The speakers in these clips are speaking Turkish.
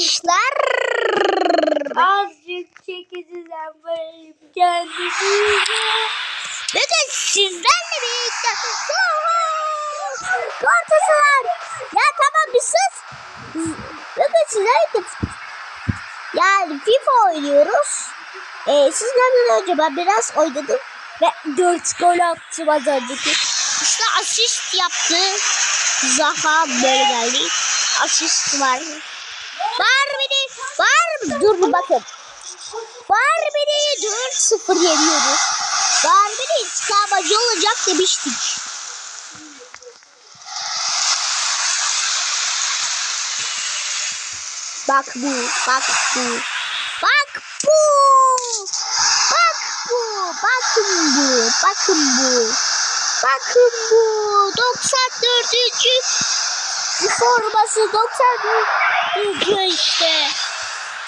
arkadaşlar. Azıcık çekicinden varayım kendimize. Bugün sizlerle birlikte Galatasaray. Ya tamam bir sus. Bugün sizlerle yani FIFA oynuyoruz. Ee, sizlerden önce ben biraz oynadım ve 4 gol attım az önceki. İşte asist yaptı. Zaha böyle geldi. Asist var. Beni. Var Dur bir bakın. Var beni 4-0 yeniyoruz. Darbenin intikamacı olacak demiştik. Bak bu, bak bu. Bak bu. Bak bu. Bakın bu. Bakın bu. Bakın bu. 94. forması 94. işte.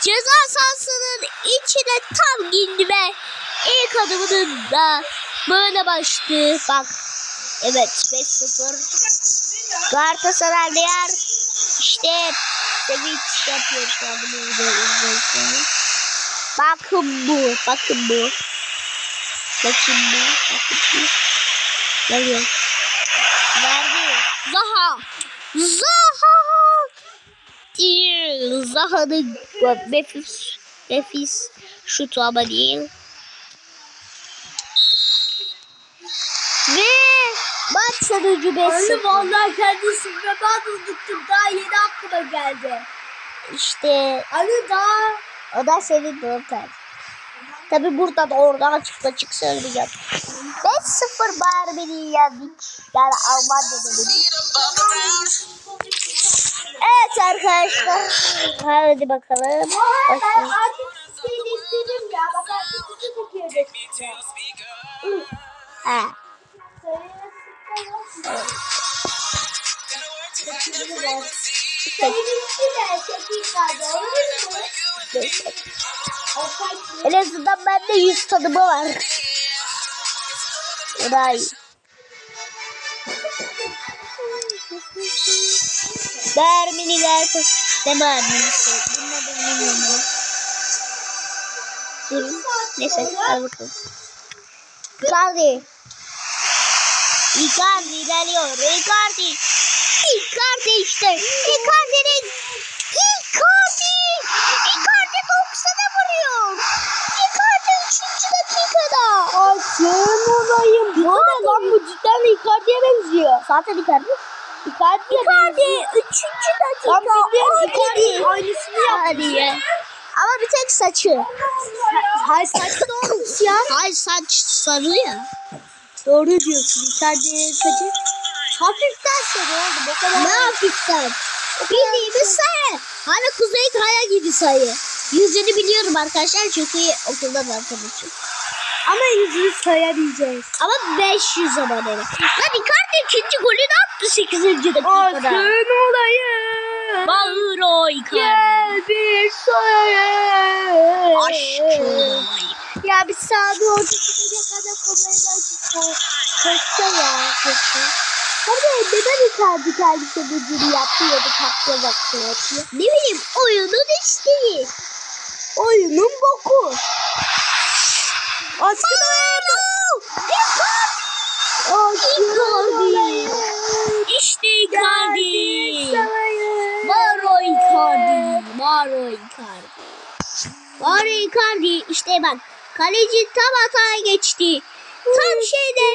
Ceza sahasının içine tam girdi ve ilk adımının da böyle başladı. Bak. Evet 5-0. Galatasaray yer. İşte sevinç yapıyor şu an bunu izliyorsunuz. Bakın bu. Bakın bu. Bakın bu. Bakın bu. Geliyor. Zaha. Zaha. Değil. Zaha'nın nefis, nefis şutu ama değil. Ve maç sonucu 5-0. Anne vallahi kendisi ve ben unuttum. Daha yeni aklıma geldi. İşte Anne daha o da senin. Tabi buradan oradan açık açık söyleyeceğim. 5-0 Barbie'yi yendik. Yani Almanya'da dedik. Evet arkadaşlar. Hadi bakalım. Başlayalım. Ha. En azından bende 100 tanımı var. O da iyi. Derminiler deme adminisi. Bunun adını bilmiyorum. Dur. Neyse hadi bakalım. Icardi. Icardi ilerliyor. Icardi. Icardi işte. Icardi'nin Icardi. Icardi 90'a vuruyor. Icardi 3. dakikada. Ay sen olayım. Bu ne lan bu cidden Icardi'ye benziyor. Zaten Icardi. Icardi'ye Icardi 3. dakika. Biz de Icardi. Aynısını yapmış. Ama bir tek saçı. Hayır saçı da olmuş ya. Hayır saç sarı ya. Doğru diyorsun. Icardi'nin saçı hafiften sarı oldu. O kadar. Ne hafiften. Bildiğimiz sayı. Hani Kuzey Kaya gibi sayı. Yüzünü biliyorum arkadaşlar çünkü okulda da tanışım. Ama yüzünü sayabileceğiz. Ama 500 aboneli. Lan Icardi ikinci golünü attı 8. dakikada. sen olayım. Bağır o Icardi. Gel bir soyayım. Aşkım. Ya bir sağda ortasına kadar komedi açık. Koşsa ya. Koşsa. Hadi neden Icardi kendisi vücudu yaptı ya da takla baktı. Ne bileyim oyunun isteği. Oyunun boku. Aşkın Icardi. İşte Icardi. Maro Icardi. Maro Icardi. Maro Icardi. İşte bak. Kaleci tam hataya geçti. Tam şeyde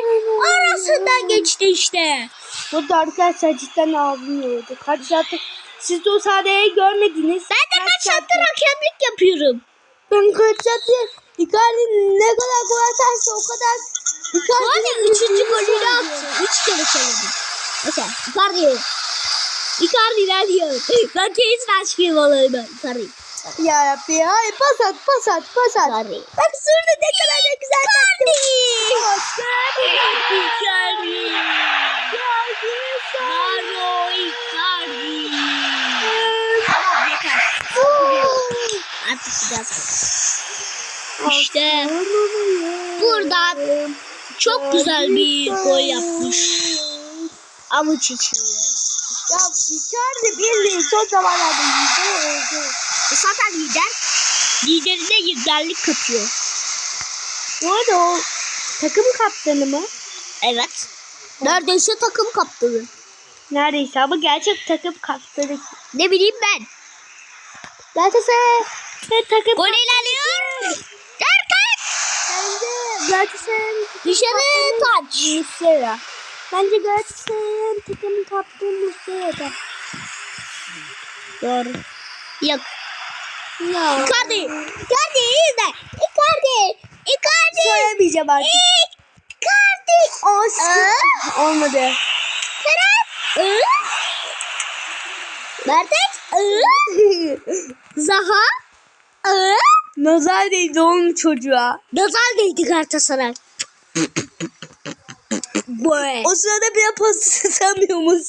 arasından geçti işte. Burada arkadaşlar cidden ağlıyordu. Kaç saattir siz de o sahneyi görmediniz. Ben de kaç saattir hakemlik yapıyorum. Ben kaç saattir Icardi ne kadar gol atarsa o kadar Icardi'nin üçüncü golünü attı. Üç kere söyledim. Mesela Icardi. Icardi ilerliyor. Ben keyif aşkıyım olayım. Icardi. Ya Rabbi ya. Pas at pas at pas at. Icardi. Bak şurada ne kadar ne güzel Icardi. Icardi. Icardi. Mario Icardi. Tamam yeter. Artık biraz. İşte buradan çok güzel bir gol yapmış. Avuç içiyor. Ya Icardi bildiğin son zamanlarda yüzde oldu. Zaten lider. Liderine liderlik katıyor. Bu arada o takım kaptanı mı? Evet. Neredeyse takım kaptanı. Neredeyse ama gerçek takım kaptanı. Ne bileyim ben. Galatasaray takım Gol. Derken Bence Galatasaray'ın dışarı taç. Muslera. Bence Galatasaray'ın takım kaptanı Muslera'da. Doğru. Yok. Ya. Icardi. Icardi iyi de. Icardi. Icardi. Söylemeyeceğim artık. Icardi. Olsun. Olmadı. Kerem. Iı. Mertens. Iı. Zaha. Nazar değdi onun çocuğa. Nazar değdi Galatasaray. Boy. O sırada bile pas sanıyormuş.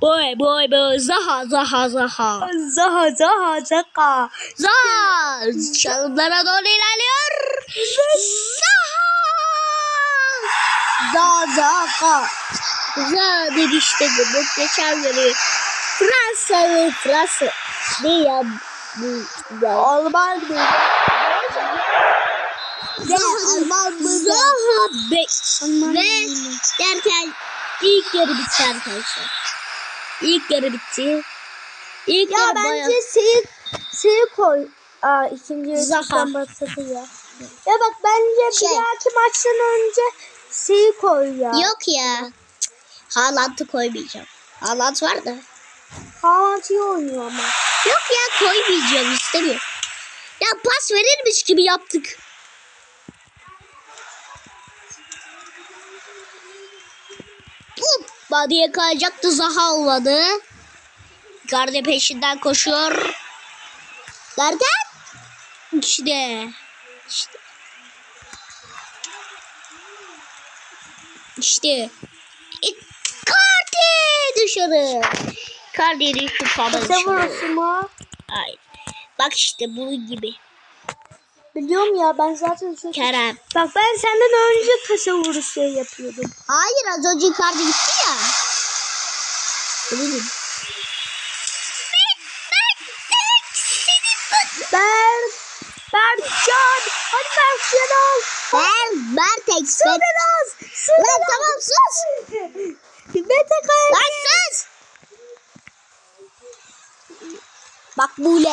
Boy boy boy. Zaha Zaha Zaha. Zaha zaha zaka. Zaha. Çalımlara doğru ilerliyor. Zaha. Za zaka. Zaha dedi işte bu. Geçen göre. Fransa Fransa. Ne ya? Alman değil. Ve Alman mı? Zaha be. Ve derken ilk yarı bitti arkadaşlar. İlk yarı bitti. İlk Ya yarı bence bayağı... Seyit koy. Aa ikinci yarıdan başlatıyor. Ya bak bence Şey. bir dahaki maçtan önce Seyit koy ya. Yok ya. Haaland'ı koymayacağım. Haaland var da. İyi oynuyor ama. Yok ya koymayacağım istemiyorum. Ya pas verirmiş gibi yaptık. Hop! Badiye kayacaktı Zaha olmadı. Garde peşinden koşuyor. Nereden? İşte. İşte. İşte. Icardi dışarı. Icardi'nin şu Kısa pamuk. vuruşu mu? Hayır. Bak işte bunun gibi. Biliyorum ya ben zaten çok... Kerem. Bak ben senden önce kısa vuruşu yapıyordum. Hayır az önce Icardi gitti ya. Bunu gibi. Ber... Berkcan! Hadi Berkcan al! Ben Bertex. Sudenaz! Lan tamam sus. Mete Kaya! Lan sus. Bak Bule.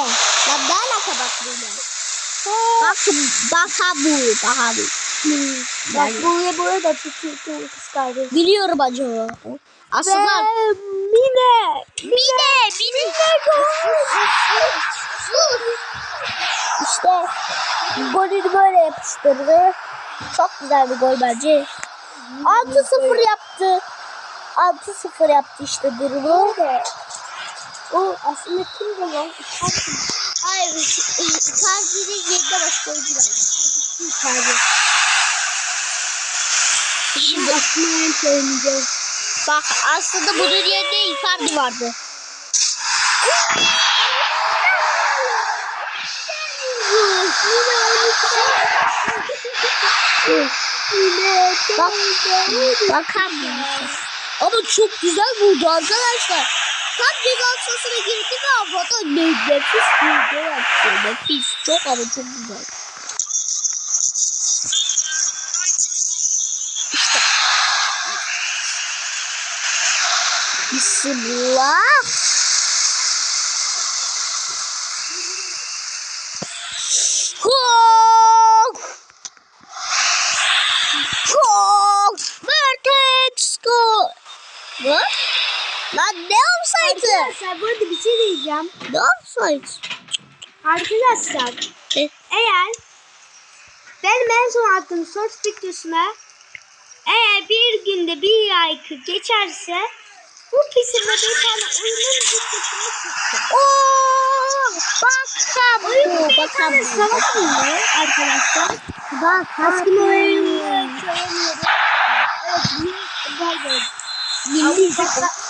Lan ne alaka bak Bule. Bak baka bu. Baka bu. Bak buraya buraya da tutuyor kız kardeş. Biliyorum acaba. Aslında Ve Mine! Mine, Mine. İşte golünü böyle yapıştırdı. Çok güzel bir gol bence. 6-0 yaptı. 6-0 yaptı işte durumu. O aslında kimdi lan? Hayır, Icardi'nin yerine başka oyuncu var. Icardi. Şimdi en sevmeyeceğim. bak aslında bunun yerine Icardi vardı. Bak, bakar mısın? Ama çok güzel vurdu arkadaşlar. Tam ceza sahasına girdi ve havada ne nefis bir gol attı. Nefis. Çok ama çok güzel. İşte. Bismillah. Gol! Gol! Vertex gol! Ne? Lan ne offside'ı? Arkadaşlar bu arada bir şey diyeceğim. Ne offside? Arkadaşlar E, eğer benim en son attığım short videosuna eğer bir günde bir like geçerse bu kesimde bir tane oyunun videosunu çekeceğim. Oo! Bakalım. Oyun bir tane savaş oyunu arkadaşlar. Bak. Aslında oyunu çalamıyorum. Evet, bir galiba. Milli takım. Abdül Başar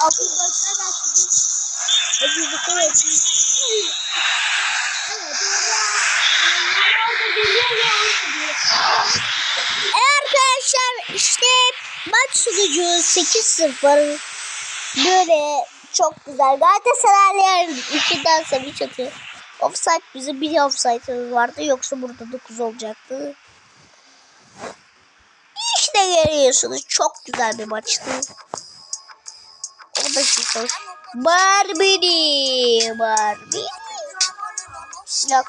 E arkadaşlar işte maç sonucu 8-0 böyle çok güzel. Galatasaraylılar içinden sevinç atıyor. Offside bizim bir offside'ımız vardı. Yoksa burada 9 olacaktı. İşte görüyorsunuz. Çok güzel bir maçtı. Son. Barbie. Barbie. Silah.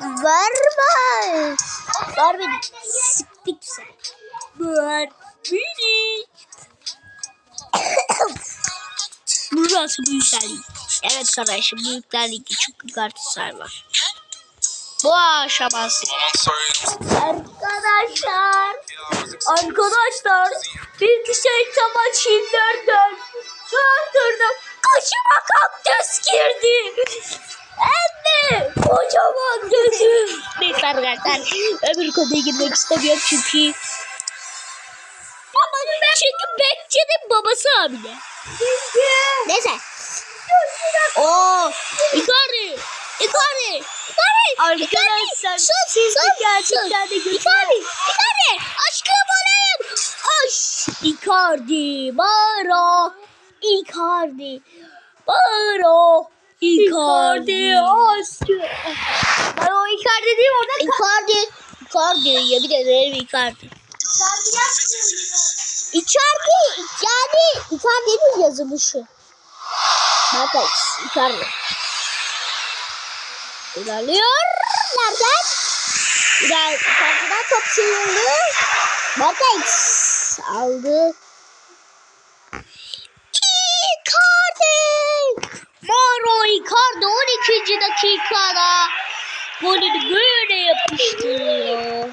Verme. Barbie. Siktik sen. Barbie. Burası Büyükler Ligi. Evet kardeşim Büyükler Ligi çok yukarısı var. Bu aşaması. Arkadaşlar. Arkadaşlar. Bir kişi çamaşırlardan gördürdüm. Kaşıma kaktüs girdi. Anne. Kocaman gözüm. Neyse arkadaşlar. Öbür konuya girmek istemiyorum çünkü. Ama çünkü Bekçe'nin babası abine. Neyse. Oo, Icardi. Icardi. Icardi. Arkadaşlar, sus, siz de sus, gerçekten sus. de götürün. Icardi. Icardi. Aşkım olayım. Aş. Icardi. Bağıra. Icardi. Bağıra. Icardi. aşkım. Ben o Icardi değil mi? Orada Icardi. Icardi. Yemin ederim Icardi. İçeride yani Icardi'nin yazılışı. Bakın Icardi. İlerliyor. Nereden? İler, Icardi'den top sıyırdı. Bakın aldı. Icardi. Mauro Icardi 12. dakikada golünü böyle yapıştırıyor.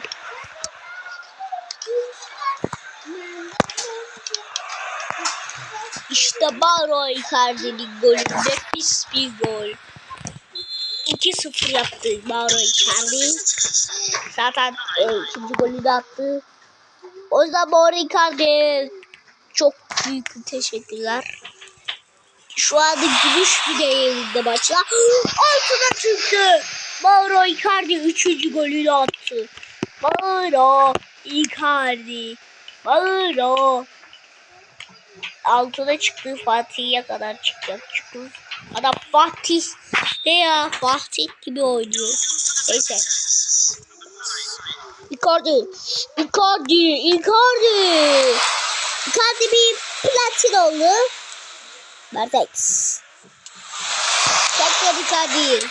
İşte Mauro Icardi'nin golü. Nefis bir gol. 2-0 yaptı Mauro Icardi. Zaten e, ikinci golü de attı. O yüzden Mauro Icardi'ye çok büyük teşekkürler. Şu anda gümüş bir değerinde maçlar. Altına çıktı. Mauro Icardi 3. golünü attı. Mauro Icardi. Mauro altına çıktı Fatih'e kadar çıkacak çünkü adam Fatih ne ya? Fatih gibi oynuyor. Neyse. Icardi. Icardi Icardi. Icardi bir platin oldu. Mertex Tekrar Icardi.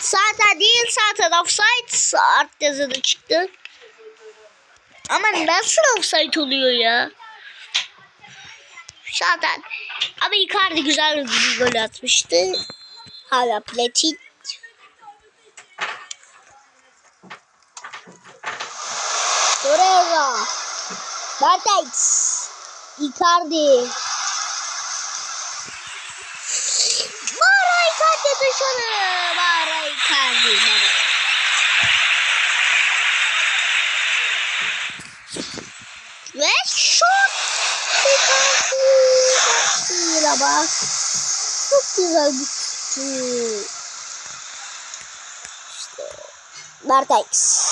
Zaten değil zaten offside. Art yazıda çıktı. Ama nasıl offside oluyor ya Zaten ama Icardi güzel bir gol atmıştı. Hala platin. Torreira. Bartex. Icardi. Mara Icardi dışarı. Mara Icardi. Mara. Ve şut. Icardi. Değil ama. Çok güzel şut. İşte. Bartex.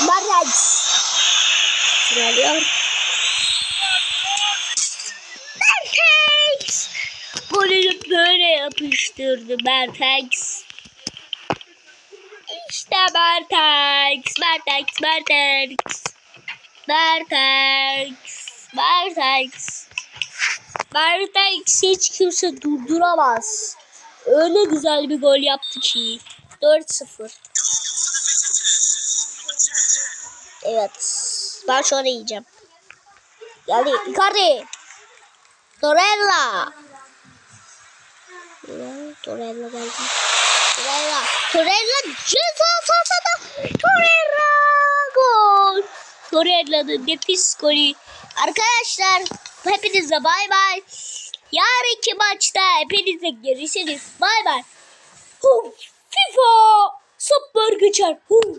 Bartex. Sıralıyor. Bartex. Golünü böyle yapıştırdı Bartex. İşte Bartex. Bartex. Bartex. Bartex. Bartex. Bartex hiç kimse durduramaz. Öyle güzel bir gol yaptı ki. 4-0. Evet. Ben şöyle yiyeceğim. Geldi. Icardi. Torella. Torella geldi. Torella. Torella ceza. Torella gol. Torella'nın nefis golü. Arkadaşlar hepinize bay bay. Yarınki maçta hepinize görüşürüz. Bay bay. FIFA. Süper geçer. Hu.